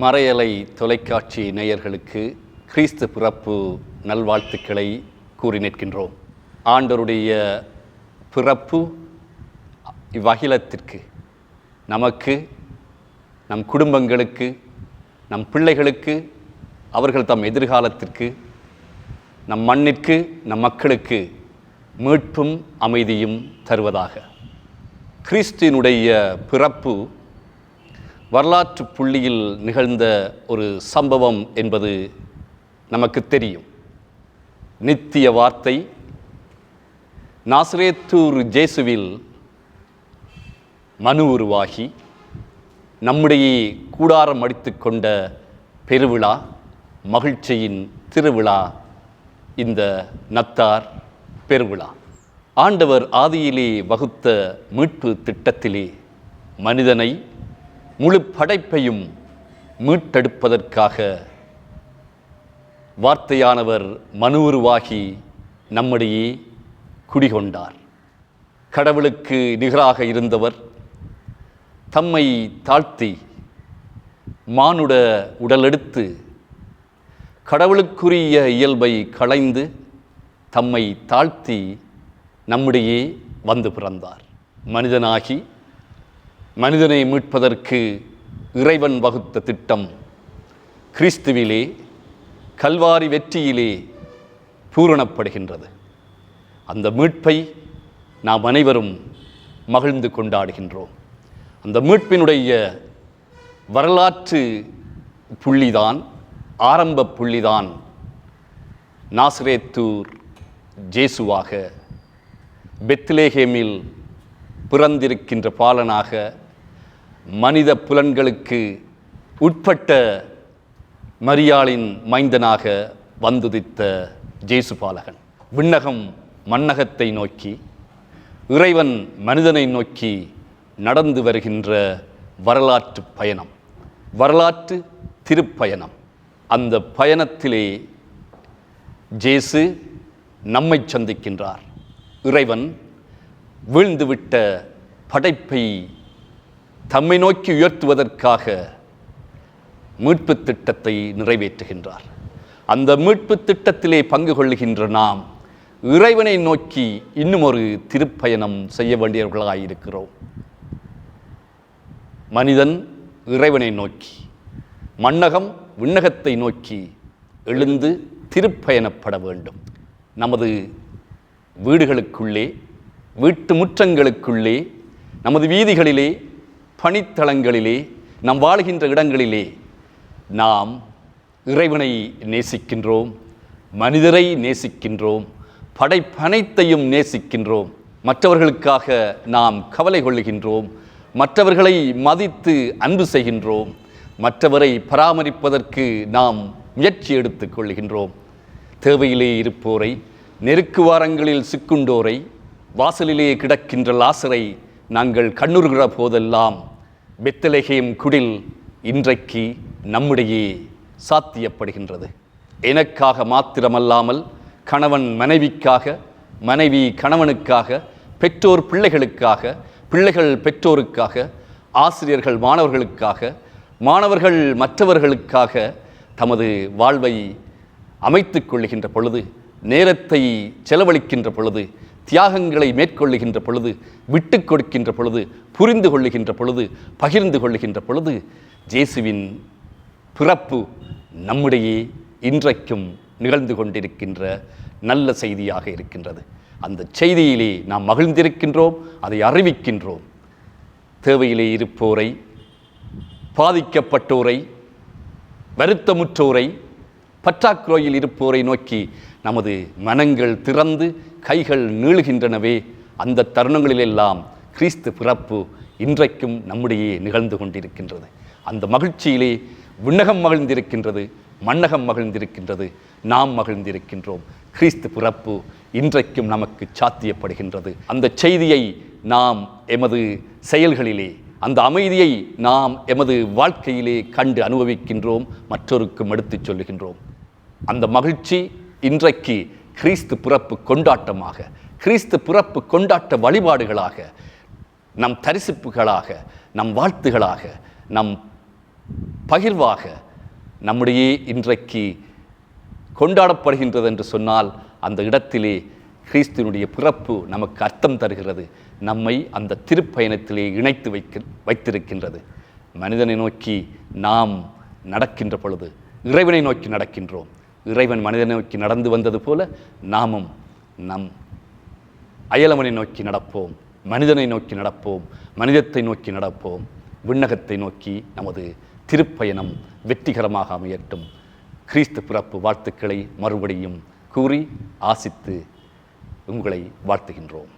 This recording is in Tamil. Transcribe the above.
மறையலை தொலைக்காட்சி நேயர்களுக்கு கிறிஸ்து பிறப்பு நல்வாழ்த்துக்களை கூறி நிற்கின்றோம். ஆண்டருடைய பிறப்பு இவ்வகிலத்திற்கு நமக்கு நம் குடும்பங்களுக்கு நம் பிள்ளைகளுக்கு அவர்கள் தம் எதிர்காலத்திற்கு நம் மண்ணிற்கு நம் மக்களுக்கு மீட்பும் அமைதியும் தருவதாக. கிறிஸ்துவினுடைய பிறப்பு வரலாற்று புள்ளியில் நிகழ்ந்த ஒரு சம்பவம் என்பது நமக்கு தெரியும். நித்திய வார்த்தை நாசரேத்தூர் ஜேசுவில் மனு உருவாகி நம்முடைய கூடாரம் அடித்து கொண்ட பெருவிழா மகிழ்ச்சியின் திருவிழா இந்த நத்தார் பெருவிழா. ஆண்டவர் ஆதியிலே வகுத்த மீட்பு திட்டத்திலே மனிதனை முழு படைப்பையும் மீட்டெடுப்பதற்காக வார்த்தையானவர் மனு உருவாகி நம்மிடையே குடிகொண்டார். கடவுளுக்கு நிகராக இருந்தவர் தம்மை தாழ்த்தி மானுட உடலெடுத்து கடவுளுக்குரிய இயல்பை களைந்து தம்மை தாழ்த்தி நம்மிடையே வந்து பிறந்தார். மனிதனாகி மனிதனை மீட்பதற்கு இறைவன் வகுத்த திட்டம் கிறிஸ்துவிலே கல்வாரி வெற்றியிலே பூரணப்படுகின்றது. அந்த மீட்பை நாம் அனைவரும் மகிழ்ந்து கொண்டாடுகின்றோம். அந்த மீட்பினுடைய வரலாற்று புள்ளிதான் ஆரம்ப புள்ளிதான் நாசரேத்தூர் ஜேசுவாக பெத்லேஹேமில் பிறந்திருக்கின்ற பாலனாக மனித புலன்களுக்கு உட்பட்ட மரியாளின் மைந்தனாக வந்துதித்த ஜேசு பாலகன். விண்ணகம் மன்னகத்தை நோக்கி இறைவன் மனிதனை நோக்கி நடந்து வருகின்ற வரலாற்று பயணம். வரலாற்று திருப்பயணம். அந்த பயணத்திலே ஜேசு நம்மை சந்திக்கின்றார். இறைவன் வீழ்ந்துவிட்ட படைப்பை தம்மை நோக்கி உயர்த்துவதற்காக மீட்பு திட்டத்தை நிறைவேற்றுகின்றார். அந்த மீட்பு திட்டத்திலே பங்கு கொள்ளுகின்ற நாம் இறைவனை நோக்கி இன்னும் ஒரு திருப்பயணம் செய்ய வேண்டியவர்களாக இருக்கிறோம் மனிதன் இறைவனை நோக்கி மன்னகம் விண்ணகத்தை நோக்கி எழுந்து திருப்பயணப்பட வேண்டும். நமது வீடுகளுக்குள்ளே வீட்டு முற்றங்களுக்குள்ளே நமது வீதிகளிலே பணித்தளங்களிலே நாம் வாழ்கின்ற இடங்களிலே நாம் இறைவனை நேசிக்கின்றோம் மனிதரை நேசிக்கின்றோம் படைப்பனைத்தையும் நேசிக்கின்றோம். மற்றவர்களுக்காக நாம் கவலை கொள்ளுகின்றோம் மற்றவர்களை மதித்து அன்பு செய்கின்றோம் மற்றவரை பராமரிப்பதற்கு நாம் முயற்சி எடுத்துக் கொள்கின்றோம் தேவையிலே இருப்போரை நெருக்குவாரங்களில் சிக்குண்டோரை வாசலிலே கிடக்கின்ற லாசரை நாங்கள் கண்ணுறுகிற போதெல்லாம் பெத்தலகேம் குடில் இன்றைக்கு நம்முடையே சாத்தியப்படுகின்றது. எனக்காக மாத்திரமல்லாமல் கணவன் மனைவிக்காக மனைவி கணவனுக்காக பெற்றோர் பிள்ளைகளுக்காக பிள்ளைகள் பெற்றோருக்காக ஆசிரியர்கள் மாணவர்களுக்காக மாணவர்கள் மற்றவர்களுக்காக தமது வாழ்வை அமைத்து கொள்ளுகின்ற பொழுது நேரத்தை செலவழிக்கின்ற பொழுது தியாகங்களை மேற்கொள்ளுகின்ற பொழுது விட்டு கொடுக்கின்ற பொழுது புரிந்து கொள்ளுகின்ற பொழுது பகிர்ந்து கொள்ளுகின்ற பொழுது ஜேசுவின் பிறப்பு நம்முடைய இன்றைக்கும் நிகழ்ந்து கொண்டிருக்கின்ற நல்ல செய்தியாக இருக்கின்றது. அந்த செய்தியிலே நாம் மகிழ்ந்திருக்கின்றோம் அதை அறிவிக்கின்றோம். தேவையிலே இருப்போரை பாதிக்கப்பட்டோரை வருத்தமுற்றோரை பற்றாக்குறையில் இருப்போரை நோக்கி நமது மனங்கள் திறந்து கைகள் நீளுகின்றனவே அந்த தருணங்களிலெல்லாம் கிறிஸ்து பிறப்பு இன்றைக்கும் நம்முடைய நிகழ்ந்து கொண்டிருக்கின்றது. அந்த மகிழ்ச்சியிலே விண்ணகம் மகிழ்ந்திருக்கின்றது மன்னகம் மகிழ்ந்திருக்கின்றது நாம் மகிழ்ந்திருக்கின்றோம். கிறிஸ்து பிறப்பு இன்றைக்கும் நமக்கு சாத்தியப்படுகின்றது. அந்த செய்தியை நாம் எமது செயல்களிலே அந்த அமைதியை நாம் எமது வாழ்க்கையிலே கண்டு அனுபவிக்கின்றோம் மற்றொருக்கும் எடுத்துச் சொல்லுகின்றோம். அந்த மகிழ்ச்சி இன்றைக்கு கிறிஸ்து பிறப்பு கொண்டாட்டமாக கிறிஸ்து பிறப்பு கொண்டாட்ட வழிபாடுகளாக நம் தரிசிப்புகளாக நம் வாழ்த்துகளாக நம் பகிர்வாக நம்முடைய இன்றைக்கு கொண்டாடப்படுகின்றது என்று சொன்னால் அந்த இடத்திலே கிறிஸ்துவனுடைய பிறப்பு நமக்கு அர்த்தம் தருகிறது. நம்மை அந்த திருப்பயணத்திலே இணைத்து வைக்க வைத்திருக்கின்றது. மனிதனை நோக்கி நாம் நடக்கின்ற பொழுது இறைவனை நோக்கி நடக்கின்றோம். இறைவன் மனிதனை நோக்கி நடந்து வந்தது போல நாமும் நம் அயலவனை நோக்கி நடப்போம் மனிதனை நோக்கி நடப்போம் மனிதத்தை நோக்கி நடப்போம். விண்ணகத்தை நோக்கி நமது திருப்பயணம் வெற்றிகரமாக அமையட்டும். கிறிஸ்து பிறப்பு வாழ்த்துக்களை மறுபடியும் கூறி ஆசித்து உங்களை வாழ்த்துகின்றோம்.